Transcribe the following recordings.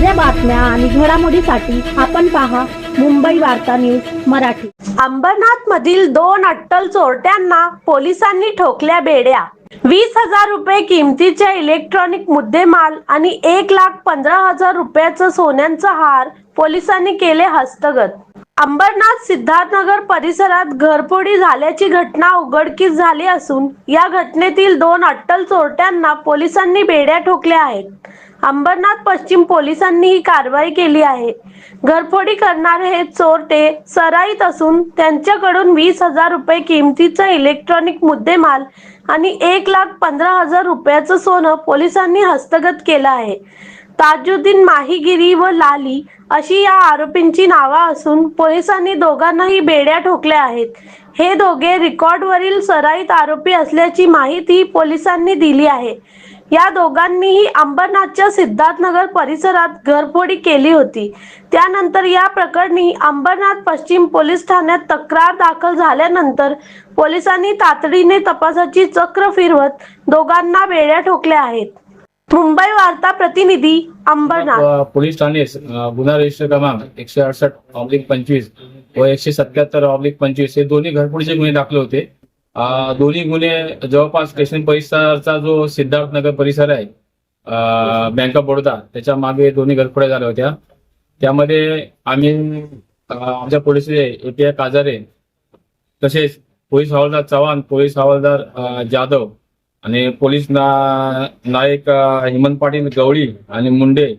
बातम्या आणि घडामोडीसाठी आपण पहा मुंबई वार्ता न्यूज मराठी. अंबरनाथ मधील दोन अट्टल चोरट्यांना पोलिसांनी ठोकल्या बेड्या. वीस हजार रुपये किमतीच्या इलेक्ट्रॉनिक मुद्देमाल आणि एक लाख पंधरा हजार रुपयाचं सोन्यांचा हार पोलिसांनी केले हस्तगत. अंबरनाथ सिद्धार्थनगर परिसरात घरफोडी झाल्याची घटना उघडकीस झाली असून या घटनेतील दोन अट्टल चोरट्यांना पोलिसांनी बेड्या ठोकल्या आहेत. अंबरनाथ पश्चिम पोलिसांनी ही कारवाई केली आहे. घरफोडी करणारे हे चोरटे सराईत असून त्यांच्याकडून वीस हजार रुपये किमतीचा इलेक्ट्रॉनिक मुद्देमाल आणि एक लाख पंधरा हजार रुपयाचं सोनं पोलिसांनी हस्तगत केलं आहे. ताजुद्दीन माहीगिरी व लाली अशी या आरोपींची नावं असून पोलिसांनी दोघांनाही बेड्या ठोकल्या आहेत. हे दोघे रेकॉर्डवरील सराईत आरोपी असल्याची माहिती पोलिसांनी दिली आहे. या दोघांनीही अंबरनाथच्या सिद्धार्थनगर परिसरात घरफोडी केली होती. त्यानंतर या प्रकरणी अंबरनाथ पश्चिम पोलीस ठाण्यात तक्रार दाखल झाल्यानंतर पोलिसांनी तातडीने तपासाची चक्र फिरवत दोघांना वेड्या ठोकल्या आहेत. मुंबई वार्ता प्रतिनिधी अंबरनाथ. पोलीस ठाणे गुन्हा रजिस्टर क्रमांक एकशे अडसष्ट ऑब्लिक पंचवीस व एकशे सत्याहत्तर ऑब्लिक पंचवीस हे दोन्ही घरफोडीचे गुन्हे दाखल होते. दोन्ही गुन्हे जवळपास स्टेशन परिसराचा जो सिद्धार्थनगर परिसर आहे बँक ऑफ बडोदा त्याच्यामागे दोन्ही घरफोड्या झाल्या होत्या. त्यामध्ये आम्ही आमच्या पोलीस एपीआय काजारे तसेच पोलीस हवालदार चव्हाण पोलीस हवालदार जाधव आणि पोलीस ना नायक हेमंत पाटील गवळी आणि मुंडे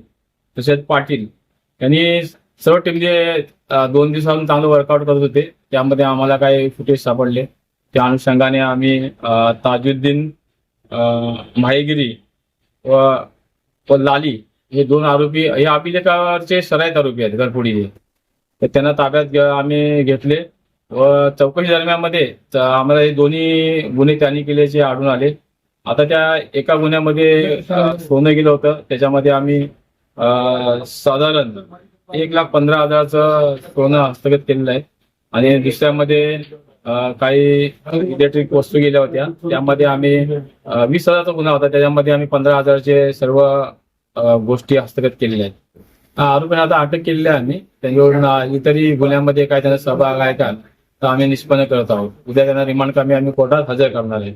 तसेच पाटील यांनी सर्व टीम जे दोन दिवसांपासून चांगलं वर्कआउट करत होते त्यामध्ये आम्हाला काही फुटेज सापडले. त्या अनुषंगाने आम्ही ताजुद्दीन माहेगिरी व लाली हे दोन आरोपी हे अभिलेखावरचे सराईत आरोपी आहेत घरपुडीचे तर त्यांना ताब्यात आम्ही घेतले व चौकशी दरम्यानमध्ये आम्हाला हे दोन्ही गुन्हे त्यांनी केल्याचे आढळून आले. आता त्या एका गुन्ह्यामध्ये सोनं गेलं होतं. त्याच्यामध्ये आम्ही साधारण एक लाख पंधरा हजाराचं सोनं हस्तगत केलेलं आहे. आणि दुसऱ्यामध्ये काही इलेक्ट्रिक वस्तू गेल्या होत्या. त्यामध्ये आम्ही वीस हजाराचा गुन्हा होता. त्याच्यामध्ये आम्ही पंधरा हजारचे सर्व गोष्टी हस्तगत केलेल्या आहेत. आरोपींना आता अटक केलेली आहे आम्ही. त्यांच्याकडून इतरही गुन्ह्यामध्ये काय त्यांना सहभाग आहे का तर आम्ही निष्पन्न करत आहोत. उद्या त्यांना रिमांड कमी आम्ही कोर्टात हजर करणार आहे.